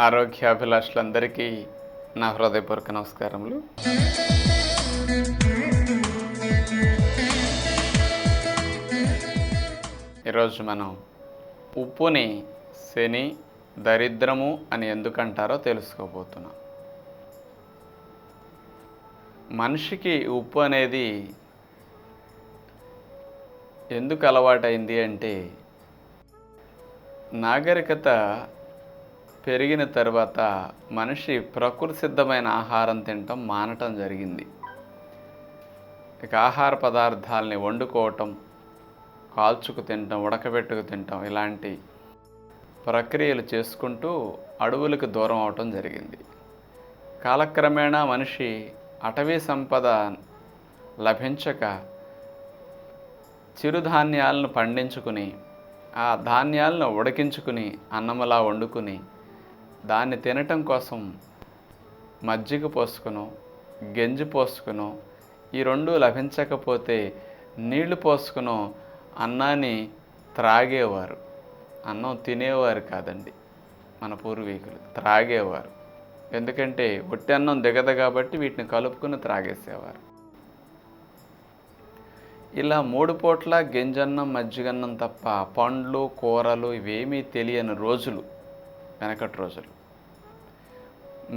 ఆరోగ్యాభిలాషులందరికీ నా హృదయపూర్వక నమస్కారములు. ఈరోజు మనం ఉప్పుని శని దరిద్రము అని ఎందుకంటారో తెలుసుకోబోతున్నాం. మనిషికి ఉప్పు అనేది ఎందుకు అలవాటైంది అంటే నాగరికత పెరిగిన తర్వాత మనిషి ప్రకృతి సిద్ధమైన ఆహారం తినటం మానటం జరిగింది. ఇక ఆహార పదార్థాలని వండుకోవటం కాల్చుకు తినటం ఉడకబెట్టుకు తినటం ఇలాంటి ప్రక్రియలు చేసుకుంటూ అడవులకు దూరం అవటం జరిగింది. కాలక్రమేణా మనిషి అటవీ సంపద లభించక చిరుధాన్యాలను పండించుకుని ఆ ధాన్యాలను ఉడికించుకుని అన్నములా వండుకుని దాన్ని తినటం కోసం మజ్జిగ పోసుకును గెంజి పోసుకును ఈ రెండు లభించకపోతే నీళ్ళు పోసుకును అన్నాన్ని త్రాగేవారు. అన్నం తినేవారు కాదండి మన పూర్వీకులు త్రాగేవారు. ఎందుకంటే ఒట్టి అన్నం దిగదు కాబట్టి వీటిని కలుపుకుని త్రాగేసేవారు. ఇలా మూడు పూట్ల గింజన్నం మజ్జిగన్నం తప్ప పండ్లు కూరలు ఇవేమీ తెలియని రోజులు వెనకటి రోజులు.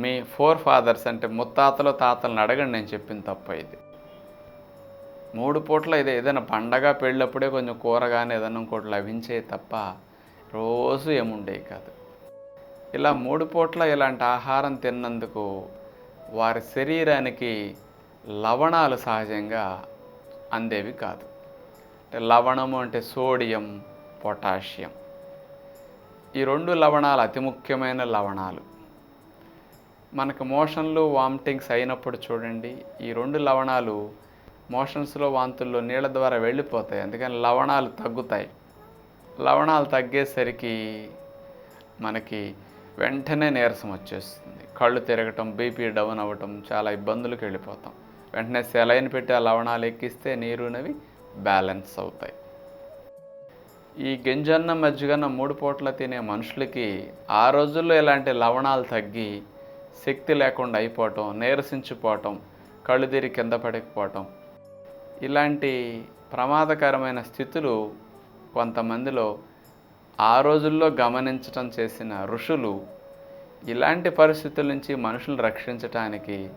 మీ ఫోర్ ఫాదర్స్ అంటే ముత్తాతలు తాతలను అడగండి నేను చెప్పిన తప్ప ఇది. మూడు పూట్ల ఇది ఏదైనా పండగ పెళ్ళప్పుడే కొంచెం కూర కానీ ఏదైనా ఇంకోటి లభించే తప్ప రోజు ఏముండేవి కాదు. ఇలా మూడు పూట్ల ఇలాంటి ఆహారం తిన్నందుకు వారి శరీరానికి లవణాలు సహజంగా అందేవి కాదు. అంటే లవణము అంటే సోడియం పొటాషియం. ఈ రెండు లవణాలు అతి ముఖ్యమైన లవణాలు. మనకు మోషన్లు వామిటింగ్స్ అయినప్పుడు చూడండి ఈ రెండు లవణాలు మోషన్స్లో వాంతుల్లో నీళ్ళ ద్వారా వెళ్ళిపోతాయి. అందుకని లవణాలు తగ్గుతాయి. లవణాలు తగ్గేసరికి మనకి వెంటనే నీరసం వచ్చేస్తుంది. కళ్ళు తిరగటం బీపీ డౌన్ అవ్వటం చాలా ఇబ్బందులకు వెళ్ళిపోతాం. వెంటనే సెలైన్ పెట్టి ఆ లవణాలు ఎక్కిస్తే నీరునవి బ్యాలెన్స్ అవుతాయి. ఈ గింజన్న మజ్జిగన్న మూడు పూట్ల తినే మనుషులకి ఆ రోజుల్లో ఇలాంటి లవణాలు తగ్గి శక్తి లేకుండా అయిపోవటం నీరసించిపోవటం కళ్ళు తిరిగి కింద పడకపోవటం ఇలాంటి ప్రమాదకరమైన స్థితులు కొంతమందిలో ఆ రోజుల్లో గమనించటం చేసిన ఋషులు ఇలాంటి పరిస్థితుల నుంచి మనుషులను రక్షించటానికి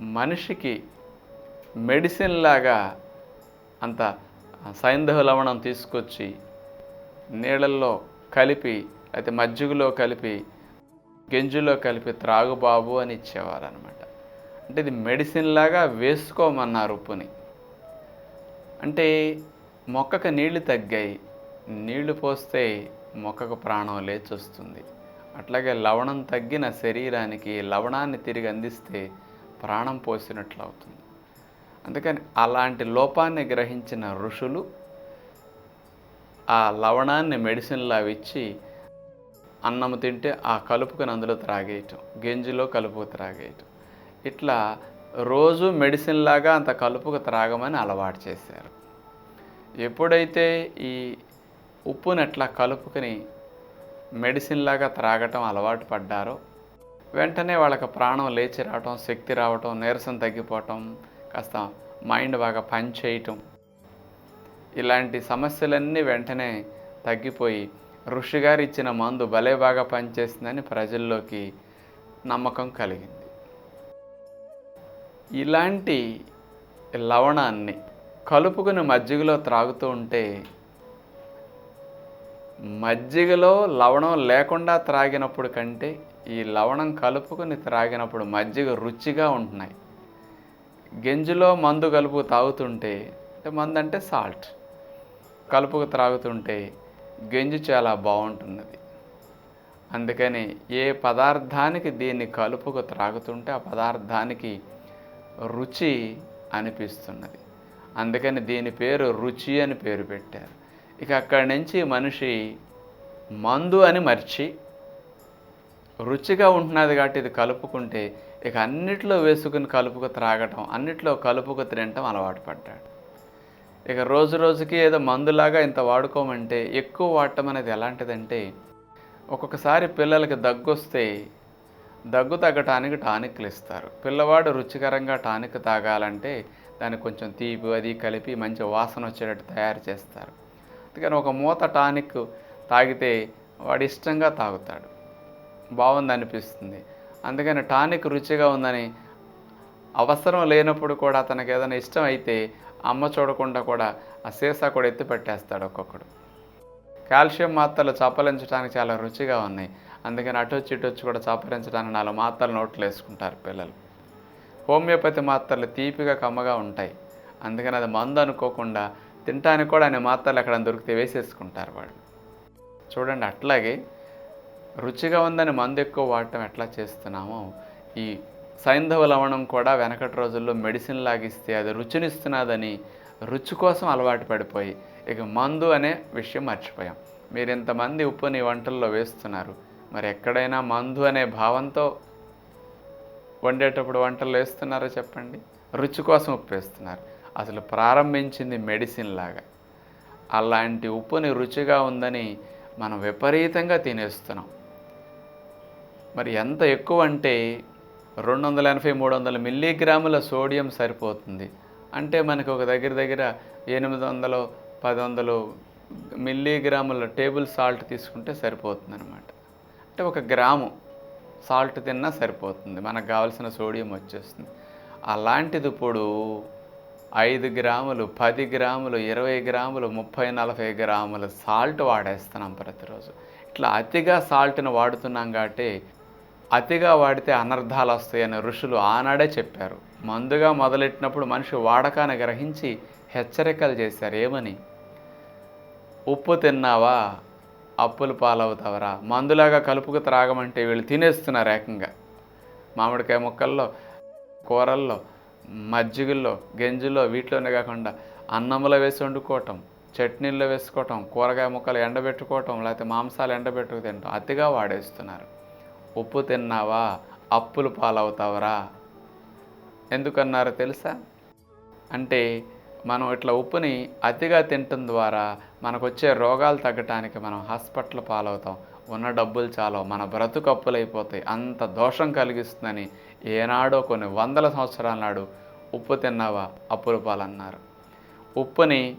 మనిషికి మెడిసిన్ లాగా అంత సైంధవ లవణం తీసుకొచ్చి నీళ్ళల్లో కలిపి అయితే మజ్జిగలో కలిపి గెంజులో కలిపి త్రాగుబాబు అని ఇచ్చేవారు అనమాట అంటే ఇది మెడిసిన్ లాగా వేసుకోమన్నారు ఉప్పుని. అంటే మొక్కకు నీళ్ళు తగ్గాయి నీళ్ళు పోస్తే మొక్కకు ప్రాణం లేచి వస్తుంది అట్లాగే లవణం తగ్గిన శరీరానికి లవణాన్ని తిరిగి అందిస్తే ప్రాణం పోసినట్లు అవుతుంది అందుకని అలాంటి లోపాన్ని గ్రహించిన ఋషులు ఆ లవణాన్ని మెడిసిన్లా ఇచ్చి అన్నం తింటే ఆ కలుపుకొని అందులో త్రాగేయటం గెంజిలో కలుపుకు త్రాగేయటం. ఇట్లా రోజు మెడిసిన్ లాగా అంత కలుపుకు త్రాగమని అలవాటు చేశారు. ఎప్పుడైతే ఈ ఉప్పునట్లా కలుపుకొని మెడిసిన్ లాగా త్రాగటం అలవాటు పడ్డారో వెంటనే వాళ్ళకి ప్రాణం లేచి రావటం శక్తి రావటం నీరసం తగ్గిపోవటం కాస్త మైండ్ బాగా పని చేయటం. ఇలాంటి సమస్యలన్నీ వెంటనే తగ్గిపోయి ఋషిగారు ఇచ్చిన మందు భలే బాగా పనిచేస్తుందని ప్రజల్లోకి నమ్మకం కలిగింది. ఇలాంటి లవణాన్ని కలుపుకుని మజ్జిగలో త్రాగుతూ ఉంటే మజ్జిగలో లవణం లేకుండా త్రాగినప్పుడు కంటే ఈ లవణం కలుపుకుని త్రాగినప్పుడు మజ్జిగ రుచిగా ఉంటున్నాయి. గెంజిలో మందు కలుపు తాగుతుంటే అంటే మందు అంటే సాల్ట్ కలుపుకు త్రాగుతుంటే గెంజి చాలా బాగుంటున్నది. అందుకని ఏ పదార్థానికి దీన్ని కలుపుకు త్రాగుతుంటే ఆ పదార్థానికి రుచి అనిపిస్తున్నది. అందుకని దీని పేరు రుచి అని పేరు పెట్టారు. ఇక అక్కడి నుంచి మనిషి మందు అని మర్చి రుచిగా ఉంటున్నది కాబట్టి ఇది కలుపుకుంటే ఇక అన్నిట్లో వేసుకుని కలుపుకు త్రాగటం అన్నిట్లో కలుపుకు తినటం అలవాటు పడ్డాడు. ఇక రోజు రోజుకి ఏదో మందులాగా ఇంత వాడుకోమంటే ఎక్కువ వాడటం అనేది ఎలాంటిదంటే ఒక్కొక్కసారి పిల్లలకి దగ్గు వస్తే దగ్గు తగ్గటానికి టానిక్లు ఇస్తారు. పిల్లవాడు రుచికరంగా టానిక్ తాగాలంటే దానికి కొంచెం తీపి అది కలిపి మంచి వాసన వచ్చేటట్టు తయారు చేస్తారు. అందుకని ఒక మూత టానిక్ తాగితే వాడు ఇష్టంగా తాగుతాడు. బాగుంది అనిపిస్తుంది అందుకని టానిక్ రుచిగా ఉందని అవసరం లేనప్పుడు కూడా తనకు ఏదైనా ఇష్టం అయితే అమ్మ చూడకుండా కూడా ఆ సీసా కూడా ఎత్తి పెట్టేస్తాడు ఒక్కొక్కడు. కాల్షియం మాత్రలు చప్పలించడానికి చాలా రుచిగా ఉన్నాయి. అందుకని అటు వచ్చి ఇటు వచ్చి కూడా చప్పరించడానికి నాలుగు మాత్రలు నోట్లు వేసుకుంటారు పిల్లలు. హోమియోపతి మాత్రలు తీపిగా కమ్మగా ఉంటాయి. అందుకని అది మందు అనుకోకుండా తినటానికి కూడా ఆయన మాత్రలు ఎక్కడ దొరికితే వేసేసుకుంటారు వాళ్ళు. చూడండి అట్లాగే రుచిగా ఉందని మందు ఎక్కువ వాడటం ఎట్లా చేస్తున్నామో ఈ సైంధవ లవణం కూడా వెనకటి రోజుల్లో మెడిసిన్ లాగిస్తే అది రుచినిస్తున్నదని రుచి కోసం అలవాటు పడిపోయి ఇక మందు అనే విషయం మర్చిపోయాం. మీరు ఇంతమంది ఉప్పుని వంటల్లో వేస్తున్నారు మరి ఎక్కడైనా మందు అనే భావంతో వండేటప్పుడు వంటలు వేస్తున్నారో చెప్పండి? రుచి కోసం ఉప్పు వేస్తున్నారు. అసలు ప్రారంభించింది మెడిసిన్ లాగా. అలాంటి ఉప్పుని రుచిగా ఉందని మనం విపరీతంగా తినేస్తున్నాం. మరి ఎంత ఎక్కువ అంటే రెండు వందల ఎనభై మూడు వందల మిల్లీగ్రాముల సోడియం సరిపోతుంది. అంటే మనకు ఒక దగ్గర దగ్గర ఎనిమిది వందలు పది వందలు మిల్లీగ్రాముల టేబుల్ సాల్ట్ తీసుకుంటే సరిపోతుంది అనమాట అంటే ఒక గ్రాము సాల్ట్ తిన్నా సరిపోతుంది. మనకు కావాల్సిన సోడియం వచ్చేస్తుంది. అలాంటిది ఇప్పుడు ఐదు గ్రాములు పది గ్రాములు ఇరవై గ్రాములు ముప్పై నలభై గ్రాముల సాల్ట్ వాడేస్తున్నాం ప్రతిరోజు. ఇట్లా అతిగా సాల్ట్ని వాడుతున్నాం కాబట్టి అతిగా వాడితే అనర్థాలు వస్తాయని ఋషులు ఆనాడే చెప్పారు. మందుగా మొదలెట్టినప్పుడు మనిషి వాడకాన్ని గ్రహించి హెచ్చరికలు చేశారు. ఏమని? ఉప్పు తిన్నావా? అప్పులు పాలవుతావరా? మందులాగా కలుపుకు త్రాగమంటే వీళ్ళు తినేస్తున్నారు ఏకంగా. మామిడికాయ ముక్కల్లో కూరల్లో మజ్జిగల్లో గెంజుల్లో వీటిలోనే కాకుండా అన్నంలో వేసి వండుకోవటం చట్నీల్లో వేసుకోవటం కూరగాయ ముక్కలు ఎండబెట్టుకోవటం లేకపోతే మాంసాలు ఎండబెట్టుకు తినటం అతిగా వాడేస్తున్నారు. ఉప్పు తిన్నావా? అప్పులు పాలవుతావరా? ఎందుకన్నారో తెలుసా? అంటే మనం ఇట్లా ఉప్పుని అతిగా తినటం ద్వారా మనకు వచ్చే రోగాలు తగ్గటానికి మనం హాస్పిటల్ పాలవుతాం. ఉన్న డబ్బులు చాలు మన బ్రతుకు అప్పులైపోతాయి. అంత దోషం కలిగిస్తుందని ఏనాడో కొన్ని వందల సంవత్సరాల నాడు ఉప్పు తిన్నావా? అప్పుల పాలన్నారు. ఉప్పుని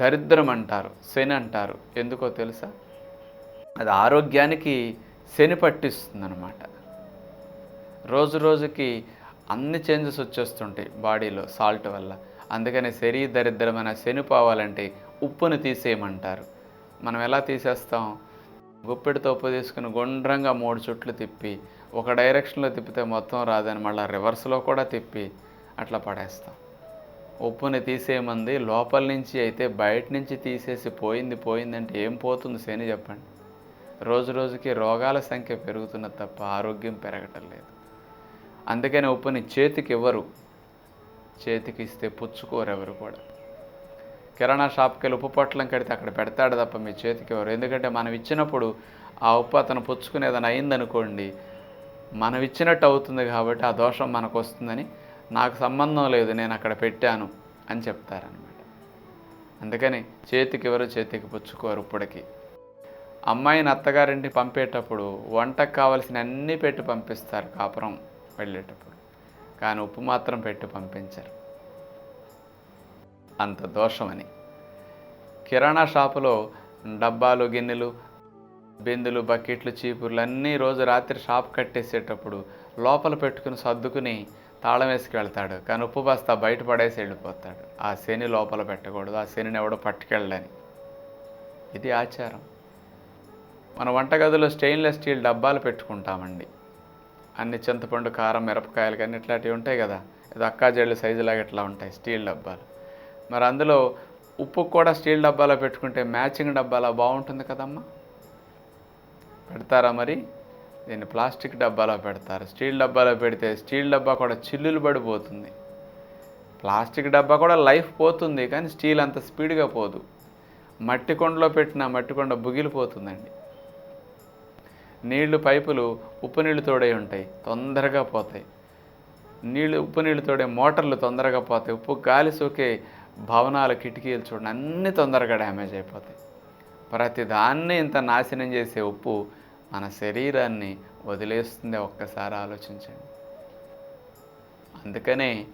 దరిద్రం అంటారు శని అంటారు. ఎందుకో తెలుసా? అది ఆరోగ్యానికి శని పట్టిస్తుందన్నమాట. రోజు రోజుకి అన్ని చేంజెస్ వచ్చేస్తుంటాయి బాడీలో సాల్ట్ వల్ల. అందుకని శరీ దరిద్రమైన శని పోవాలంటే ఉప్పుని తీసేయమంటారు. మనం ఎలా తీసేస్తాం? గుప్పెడితో ఉప్పు తీసుకుని గుండ్రంగా మూడు చుట్లు తిప్పి ఒక డైరెక్షన్లో తిప్పితే మొత్తం రాదని మళ్ళీ రివర్స్లో కూడా తిప్పి అట్లా పడేస్తాం. ఉప్పుని తీసేయమంది లోపల నుంచి అయితే బయట నుంచి తీసేసి పోయింది పోయిందంటే ఏం పోతుంది శని చెప్పండి. రోజు రోజుకి రోగాల సంఖ్య పెరుగుతున్న తప్ప ఆరోగ్యం పెరగటం లేదు. అందుకని ఉప్పుని చేతికి ఇవ్వరు చేతికి ఇస్తే పుచ్చుకోరు ఎవరు కూడా? కిరాణా షాప్కి వెళ్ళి ఉప్పు పొట్లం కడితే అక్కడ పెడతాడు తప్ప మీ చేతికి ఎవరు? ఎందుకంటే మనం ఇచ్చినప్పుడు ఆ ఉప్పు అతను పుచ్చుకునేదని అయిందనుకోండి మనం ఇచ్చినట్టు అవుతుంది కాబట్టి ఆ దోషం మనకు వస్తుందని నాకు సంబంధం లేదు నేను అక్కడ పెట్టాను అని చెప్తారనమాట అందుకని చేతికి ఎవరు? చేతికి పుచ్చుకోరు ఇప్పటికి అమ్మాయిని అత్తగారింటికి పంపేటప్పుడు వంటకు కావలసిన అన్నీ పెట్టి పంపిస్తారు కాపురం వెళ్ళేటప్పుడు. కానీ ఉప్పు మాత్రం పెట్టి పంపించరు. అంత దోషమని. కిరాణా షాపులో డబ్బాలు గిన్నెలు బిందులు బకెట్లు చీపుర్లు అన్నీ రోజు రాత్రి షాప్ కట్టేసేటప్పుడు లోపల పెట్టుకుని సర్దుకుని తాళం వేసుకు వెళ్తాడు. కానీ ఉప్పు బస్తా బయట పడేసి వెళ్ళిపోతాడు. ఆ శని లోపల పెట్టకూడదు. ఆ శనిని ఎవడో పట్టుకెళ్ళని ఇది ఆచారం. మన వంటగదిలో స్టెయిన్లెస్ స్టీల్ డబ్బాలు పెట్టుకుంటామండి. అన్ని చింతపండు కారం మిరపకాయలు కానీ ఇట్లాంటివి ఉంటాయి కదా. ఇది అక్కాజెళ్ళు సైజులాగా ఇట్లా ఉంటాయి స్టీల్ డబ్బాలు. మరి అందులో ఉప్పు కూడా స్టీల్ డబ్బాలో పెట్టుకుంటే మ్యాచింగ్ డబ్బాలో బాగుంటుంది కదమ్మా? పెడతారా మరి? దీన్ని ప్లాస్టిక్ డబ్బాలో పెడతారు. స్టీల్ డబ్బాలో పెడితే స్టీల్ డబ్బా కూడా చిల్లులు పడిపోతుంది. ప్లాస్టిక్ డబ్బా కూడా లైఫ్ పోతుంది కానీ స్టీల్ అంత స్పీడ్గా పోదు. మట్టి కొండలో పెట్టిన మట్టి కొండ బుగిలిపోతుందండి. నీళ్ళు పైపులు ఉప్పు నీళ్ళు తోడై ఉంటాయి తొందరగా పోతాయి. నీళ్ళు ఉప్పు నీళ్ళు తోడే మోటార్లు తొందరగా పోతాయి. ఉప్పు గాలి సోకే భవనాలు కిటికీలు చూడండి అన్నీ తొందరగా డ్యామేజ్ అయిపోతాయి. ప్రతి దాన్ని ఇంత నాశనం చేసే ఉప్పు మన శరీరాన్ని వదిలేస్తుంది. ఒక్కసారి ఆలోచించండి. అందుకనే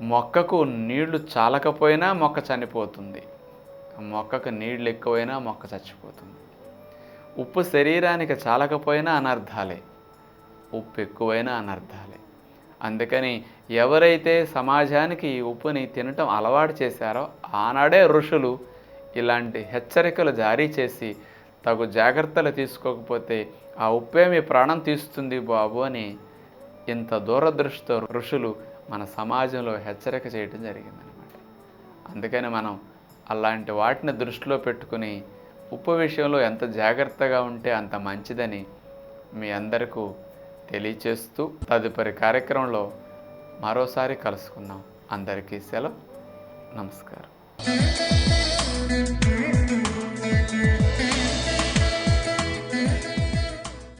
మొక్కకు నీళ్ళు చాలకపోయినా మొక్క చనిపోతుంది. మొక్కకు నీళ్ళు ఎక్కువైనా మొక్క చచ్చిపోతుంది. ఉప్పు శరీరానికి చాలకపోయినా అనర్థాలే ఉప్పు ఎక్కువైనా అనర్థాలే అందుకని ఎవరైతే సమాజానికి ఈ ఉప్పుని తినటం అలవాటు చేశారో ఆనాడే ఋషులు ఇలాంటి హెచ్చరికలు జారీ చేసి తగు జాగ్రత్తలు తీసుకోకపోతే ఆ ఉప్పే మీ ప్రాణం తీస్తుంది బాబు అని ఇంత దూరదృష్టితో ఋషులు మన సమాజంలో హెచ్చరిక చేయడం జరిగిందనమాట అందుకని మనం అలాంటి వాటిని దృష్టిలో పెట్టుకుని ఉప్పు విషయంలో ఎంత జాగ్రత్తగా ఉంటే అంత మంచిదని మీ అందరికీ తెలియచేస్తూ తదుపరి కార్యక్రమంలో మరోసారి కలుసుకుందాం. అందరికీ సెలవు. నమస్కారం.